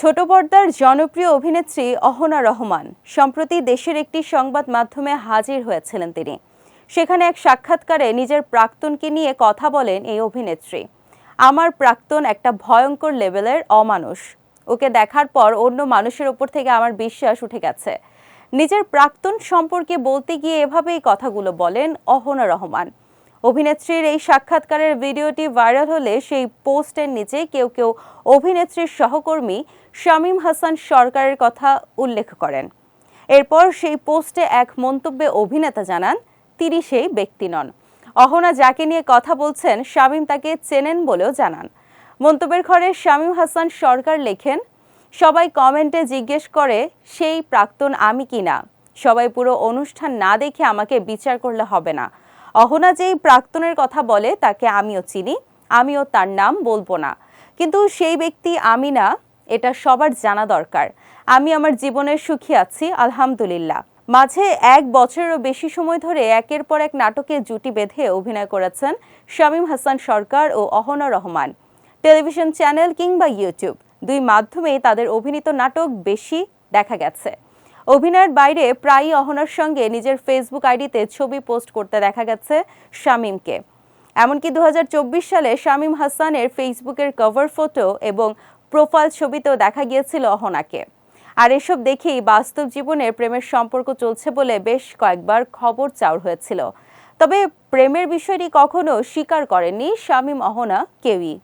ছোট পর্দার জনপ্রিয় অভিনেত্রী অহনা রহমান সম্প্রতি দেশের একটি সংবাদ মাধ্যমে হাজির হয়েছিলেন তিনি। সেখানে এক সাক্ষাৎকারে নিজের প্রাক্তনকে নিয়ে কথা বলেন এই অভিনেত্রী। আমার প্রাক্তন একটা ভয়ঙ্কর লেভেলের অমানুষ। ওকে দেখার পর অন্য মানুষের ওপর থেকে আমার বিশ্বাস উঠে গেছে। নিজের প্রাক্তন সম্পর্কে বলতে গিয়ে এভাবেই কথাগুলো বলেন অহনা রহমান। অভিনেত্রীর এই সাক্ষাৎকারের ভিডিওটি ভাইরাল হলে সেই পোস্টের নিচে কেউ কেউ অভিনেত্রীর সহকর্মী শামীম হাসান সরকারের কথা উল্লেখ করেন। এরপর সেই পোস্টে এক মন্তব্যে অভিনেতা জানান, তিনি সেই ব্যক্তি নন। অহনা যাকে নিয়ে কথা বলছেন, শামীম তাকে চেনেন বলেও জানান। মন্তব্যের ঘরে শামীম হাসান সরকার লেখেন, সবাই কমেন্টে জিজ্ঞেস করে, সেই প্রাক্তন আমি কিনা সবাই পুরো অনুষ্ঠান না দেখে আমাকে বিচার করলে হবে না। অহনা যেই প্রাক্তনের কথা বলে, তাকে আমিও চিনি, আমিও তার নাম বলব না। কিন্তু সেই ব্যক্তি আমি না, এটা সবার জানা দরকার। আমি আমার জীবনের সুখী আছি, আলহামদুলিল্লাহ। মাঝে এক বছরেরও বেশি সময় ধরে একের পর এক নাটকে জুটি বেঁধে অভিনয় করেছেন শামীম হাসান সরকার ও অহনা রহমান। টেলিভিশন চ্যানেল কিংবা ইউটিউব, দুই মাধ্যমেই তাদের অভিনীত নাটক বেশি দেখা গেছে। অভিনয়ের বাইরে প্রায়ই অহনার সঙ্গে নিজের ফেসবুক আইডিতে ছবি পোস্ট করতে দেখা গেছে শামীমকে। এমনকি দু হাজার চব্বিশ সালে শামীম হাসানের ফেসবুকের কভার ফটো এবং প্রোফাইল ছবিতেও দেখা গিয়েছিল অহনাকে। আর এসব দেখেই বাস্তব জীবনে প্রেমের সম্পর্ক চলছে বলে বেশ কয়েকবার খবর চাউর হয়েছিল। তবে প্রেমের বিষয়টি কখনো স্বীকার করেননি শামীম অহনা কেউই।